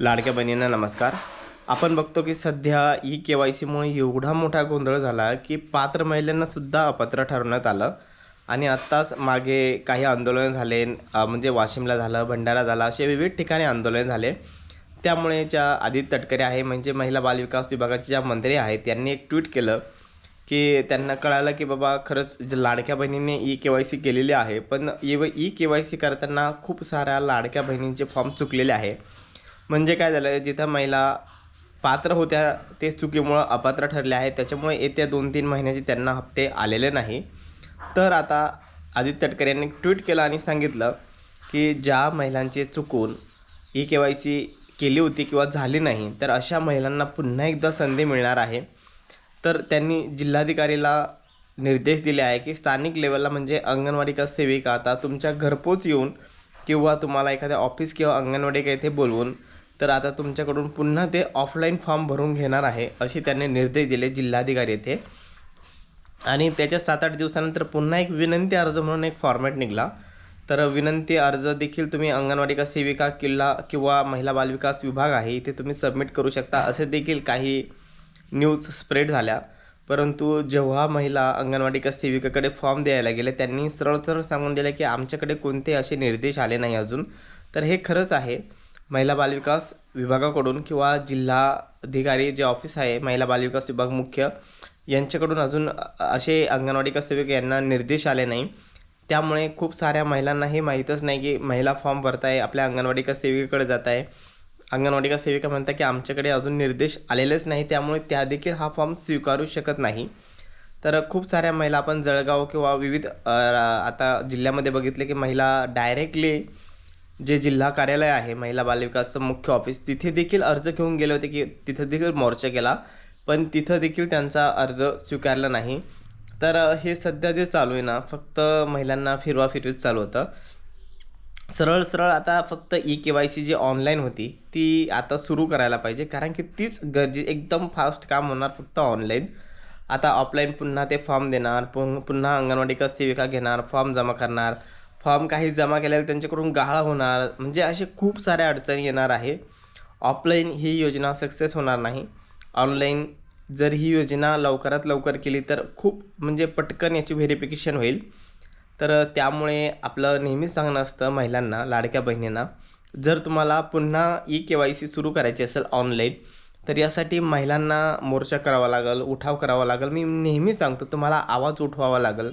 लाडक्या बहिणींना नमस्कार. आपण बघतो की सध्या ई के वाय सीमुळे एवढा मोठा गोंधळ झाला की पात्र महिलांनासुद्धा अपात्र ठरवण्यात आलं. आणि आत्ताच मागे काही आंदोलन झाले म्हणजे वाशिमला झालं भंडारा झाला असे विविध ठिकाणी आंदोलन झाले. त्यामुळे ज्या आदित्य तटकरे आहे म्हणजे महिला बालविकास विभागाचे ज्या मंत्री आहेत त्यांनी एक ट्विट केलं की त्यांना कळालं की बाबा खरंच जे लाडक्या बहिणीने ई के वाय सी केलेली आहे पण ई के वाय सी करताना खूप साऱ्या लाडक्या बहिणींचे फॉर्म चुकलेले आहे. म्हणजे काय झालं जिथं महिला पात्र होत्या ते चुकीमुळं अपात्र ठरले आहेत. त्याच्यामुळे येत्या दोन तीन महिन्याचे त्यांना हप्ते आलेले नाही. तर आता आदित्य तटकरे यांनी ट्विट केलं आणि सांगितलं की ज्या महिलांचे चुकून ई के वाय सी केली होती किंवा झाली नाही तर अशा महिलांना पुन्हा एकदा संधी मिळणार आहे. तर त्यांनी जिल्हाधिकारीला निर्देश दिले आहे की स्थानिक लेवलला म्हणजे अंगणवाडी का सेविका आता तुमच्या घरपोच येऊन किंवा तुम्हाला एखाद्या ऑफिस किंवा अंगणवाडी का येथे बोलवून तर आता तुमच्याकडून पुन्हा ते ऑफलाईन फॉर्म भरून घेणार आहे असे त्यांनी निर्देश दिले जिल्हाधिकारी येथे. आणि त्याच्या सात आठ दिवसानंतर पुन्हा एक विनंती अर्ज म्हणून एक फॉर्मॅट निघाला. तर विनंती अर्ज देखील तुम्ही अंगणवाडी का सेविका किल्ला किंवा महिला बालविकास विभाग आहे इथे तुम्ही सबमिट करू शकता. असे देखील काही न्यूज स्प्रेड झाल्या. परंतु जेव्हा महिला अंगणवाडी का सेविकाकडे फॉर्म द्यायला गेले त्यांनी सरळ सरळ सांगून दिलं की आमच्याकडे कोणते असे निर्देश आले नाही अजून. तर हे खरंच आहे. महिला बालविकास विभागाकडून किंवा जिल्हाधिकारी जे ऑफिस आहे महिला बालविकास विभाग मुख्य यांच्याकडून अजून असे अंगणवाडी का यांना निर्देश आले नाही. त्यामुळे खूप साऱ्या महिलांना हे माहीतच नाही की महिला फॉर्म भरताय आपल्या अंगणवाडी का सेविकेकडे जात आहे अंगणवाडी का सेविका म्हणतात की आमच्याकडे अजून निर्देश आलेलेच नाही त्यामुळे त्या देखील हा फॉर्म स्वीकारू शकत नाही. तर खूप साऱ्या महिला आपण जळगाव किंवा विविध आता जिल्ह्यामध्ये बघितले की महिला डायरेक्टली जे जिल्हा कार्यालय आहे महिला बालविकासचं मुख्य ऑफिस तिथे देखील अर्ज घेऊन गेले होते की तिथं देखील मोर्चा केला पण तिथं देखील त्यांचा अर्ज स्वीकारला नाही. तर हे सध्या जे चालू आहे ना फक्त महिलांना फिरवाफिरवी चालू होतं. सरळ सरळ आता फक्त ई के वाय सी जी ऑनलाईन होती ती आता सुरू करायला पाहिजे कारण की तीच गरजे एकदम फास्ट काम होणार फक्त ऑनलाईन आता ऑफलाईन पुन्हा ते फॉर्म देणार पुन पुन्हा अंगणवाडी का सेविका घेणार फॉर्म जमा करणार फॉर्म काही जमा केलेला त्यांच्याकडून गहाळ होणार. म्हणजे असे खूप साऱ्या अडचणी येणार आहे. ऑफलाईन ही योजना सक्सेस होणार नाही. ऑनलाईन जर ही योजना लवकरात लवकर केली तर खूप म्हणजे पटकन याची व्हेरिफिकेशन होईल. तर त्यामुळे आपलं नेहमीच सांगणं असतं महिलांना लाडक्या बहिणींना जर तुम्हाला पुन्हा ई के वाय सी सुरू करायची असेल ऑनलाईन तर यासाठी महिलांना मोर्चा करावा लागेल उठाव करावा लागेल. मी नेहमी सांगतो तुम्हाला आवाज उठवावा लागेल.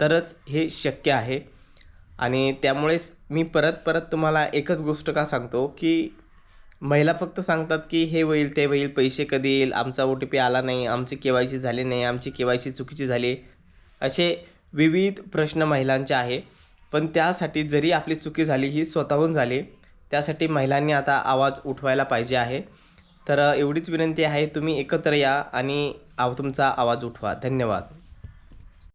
तरच हे शक्य आहे. आणि त्यामुळेच मी परत परत तुम्हाला एकच गोष्ट का सांगतो की महिला फक्त सांगतात की हे होईल ते होईल पैसे कधी येईल आमचा ओ टी पी आला नाही आमची के वाय सी झाली नाही आमची के वाय सी चुकीची झाली. असे विविध प्रश्न महिलांचे आहे. पण त्यासाठी जरी आपली चुकी झाली ही स्वतःहून झाली त्यासाठी महिलांनी आता आवाज उठवायला पाहिजे आहे. तर एवढीच विनंती आहे तुम्ही एकत्र या आणि आव तुमचा आवाज उठवा. धन्यवाद.